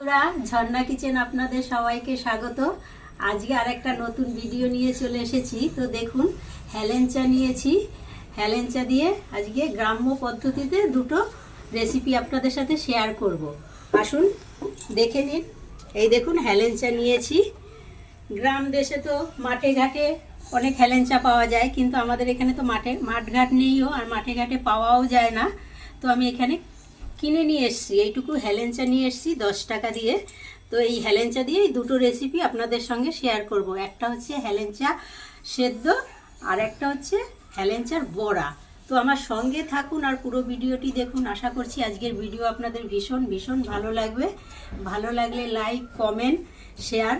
বন্ধুরা, ঝর্ণা কিচেন আপনাদের সবাইকে স্বাগত। আজকে আরেকটা নতুন ভিডিও নিয়ে চলে এসেছি। তো দেখুন, হেলেঞ্চা নিয়েছি। হেলেঞ্চা দিয়ে আজকে গ্রাম্য পদ্ধতিতে দুটো রেসিপি আপনাদের সাথে শেয়ার করব। আসুন, দেখে নিন। এই দেখুন, হেলেঞ্চা নিয়েছি। গ্রাম দেশে তো মাঠে ঘাটে অনেক হেলেঞ্চা পাওয়া যায়, কিন্তু আমাদের এখানে তো মাঠে, মাঠঘাট নেইও, আর মাঠে ঘাটে পাওয়াও যায় না। তো আমি এখানে কিনে নিয়ে এসেছি। এইটুকু হেলেঞ্চা নিয়ে এসেছি, দশ টাকা দিয়ে। তো এই হেলেঞ্চা দিয়ে এই দুটো রেসিপি আপনাদের সঙ্গে শেয়ার করব। একটা হচ্ছে হেলেঞ্চা সেদ্ধ, আর একটা হচ্ছে হেলেঞ্চার বড়া। তো আমার সঙ্গে থাকুন আর পুরো ভিডিওটি দেখুন। আশা করছি আজকের ভিডিও আপনাদের ভীষণ ভীষণ ভালো লাগবে। ভালো লাগলে লাইক কমেন্ট শেয়ার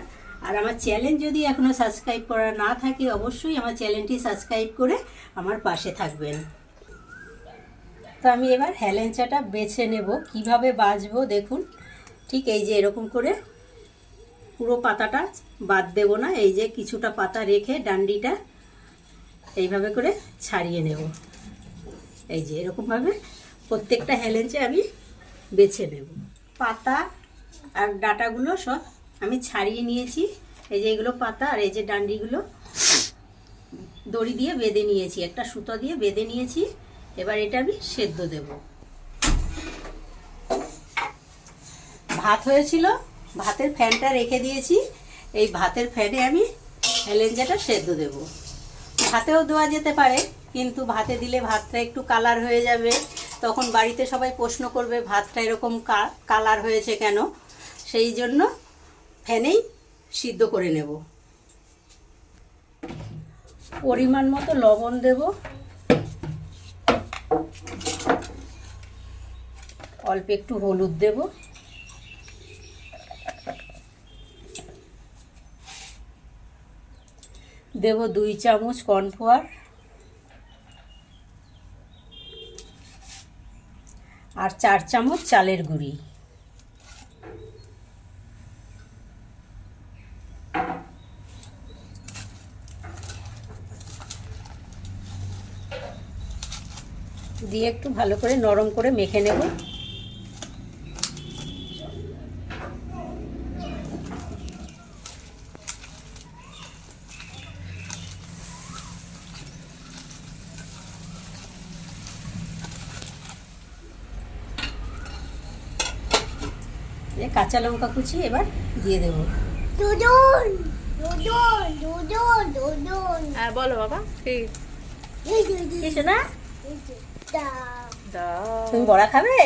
আর আমার চ্যানেল যদি এখনও সাবস্ক্রাইব করা না থাকে, অবশ্যই আমার চ্যানেলটি সাবস্ক্রাইব করে আমার পাশে থাকবেন। তো আমি এবার হ্যালেঞ্চাটা বেছে নেব। কীভাবে বাছবো দেখুন। ঠিক এই যে এরকম করে পুরো পাতাটা বাদ দেব না। এই যে কিছুটা পাতা রেখে ডান্ডিটা এইভাবে করে ছাড়িয়ে নেব। এই যে এরকমভাবে প্রত্যেকটা হেলেঞ্চে আমি বেছে নেব। পাতা আর ডাটাগুলো সব আমি ছাড়িয়ে নিয়েছি। এই যে এগুলো পাতা আর এই যে ডান্ডিগুলো দড়ি দিয়ে বেঁধে নিয়েছি। একটা সুতো দিয়ে বেঁধে নিয়েছি। এবার এটা আমি সেদ্ধ দেব। ভাত হয়েছিল, ভাতের ফ্যানটা রেখে দিয়েছি। এই ভাতের ফ্যানে আমি হেলেঞ্জাটা সেদ্ধ দেব। ভাতেও দেওয়া যেতে পারে, কিন্তু ভাতে দিলে ভাতটা একটু কালার হয়ে যাবে। তখন বাড়িতে সবাই প্রশ্ন করবে, ভাতটা এরকম কালার হয়েছে কেন? সেই জন্য ফ্যানেই সিদ্ধ করে নেব। পরিমাণ মতো লবণ দেব। অল্প একটু হলুদ দেব। দেব দুই চামচ কর্নফ্লাওয়ার। আর চার চামচ চালের গুঁড়ি। দিয়ে একটু ভালো করে নরম করে মেখে নেব। কাঁচা লঙ্কা কুচি এবার দিয়ে দেব। দুদুন দুদুন দুদুন দুদুন হ্যাঁ বলো বাবা কি? কিছু না? দাও। তুমি বড়া খাবে?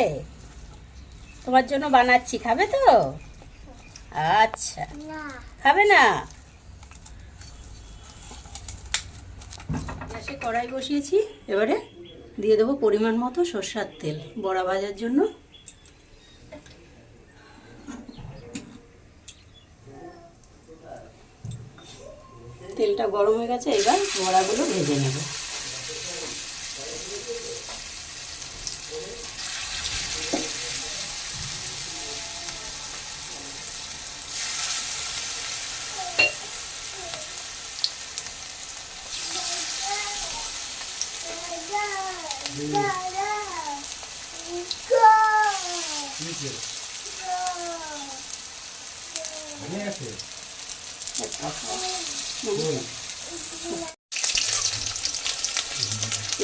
তোমার জন্য বানাচ্ছি খাবে তো? আচ্ছা। খাবে না? গ্যাসে কড়াই বসিয়েছি এবারে দিয়ে দেবো পরিমাণ মতো সর্ষার তেল বড়া ভাজার জন্য। তেলটা গরম হয়ে গেছে এবার বড়াগুলো ভেজে নেব।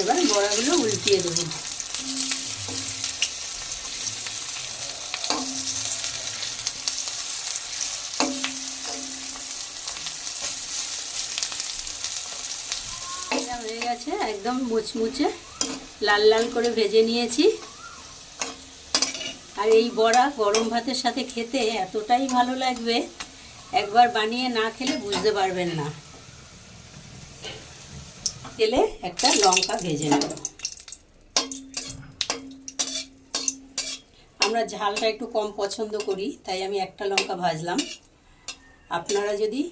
এবার বড়াগুলো উল্টিয়ে দেবো। হয়ে গেছে একদম মুচমুচে, লাল লাল করে ভেজে নিয়েছি। আর এই বড়া গরম ভাতের সাথে খেতে এতটাই ভালো লাগবে। একবার বানিয়ে না খেলে বুঝতে পারবেন না। তেলে একটা লঙ্কা ভেজে নেব। আমরা ঝালটা একটু কম পছন্দ করি, তাই আমি একটা লঙ্কা ভাজলাম। আপনারা যদি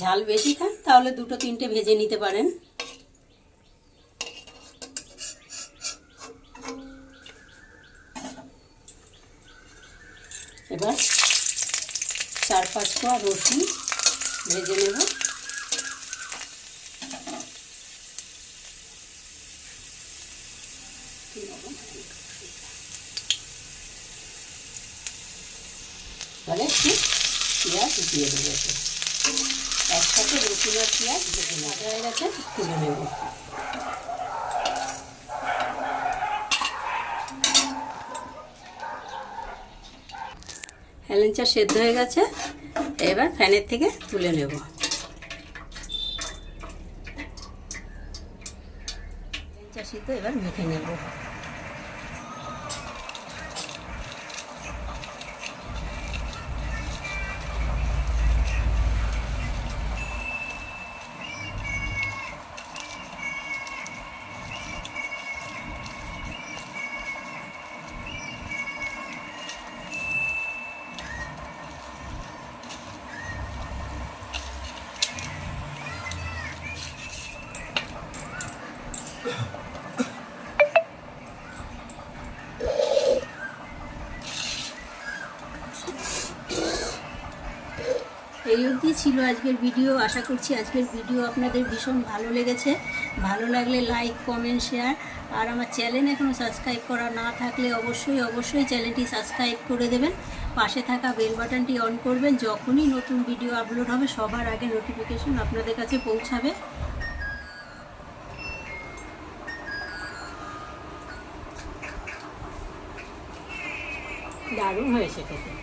ঝাল বেশি খান, তাহলে দুটো তিনটে ভেজে নিতে পারেন। এবার চার পাঁচ কোয়া রসুন ভেজে নেব। তাহলে একটু পেঁয়াজ দিয়ে দেবো। একসাথে রসুন আর পেঁয়াজ ভাজা হয়ে গেছে? তুলে নেব। হেলেঞ্চা সেদ্ধ হয়ে গেছে। এবার ফ্যানের থেকে তুলে নেব। হেলেঞ্চা সিদ্ধ এবার মেখে নেব। এই অবধি ছিল আজকের ভিডিও। আশা করছি আজকের ভিডিও আপনাদের ভীষণ ভালো লেগেছে। ভালো লাগলে লাইক কমেন্ট শেয়ার আর আমার চ্যানেল এখনও সাবস্ক্রাইব করা না থাকলে অবশ্যই অবশ্যই চ্যানেলটি সাবস্ক্রাইব করে দেবেন। পাশে থাকা বেল বাটনটি অন করবেন। যখনই নতুন ভিডিও আপলোড হবে, সবার আগে নোটিফিকেশন আপনাদের কাছে পৌঁছাবে। দারুণ হয়েছে খেতে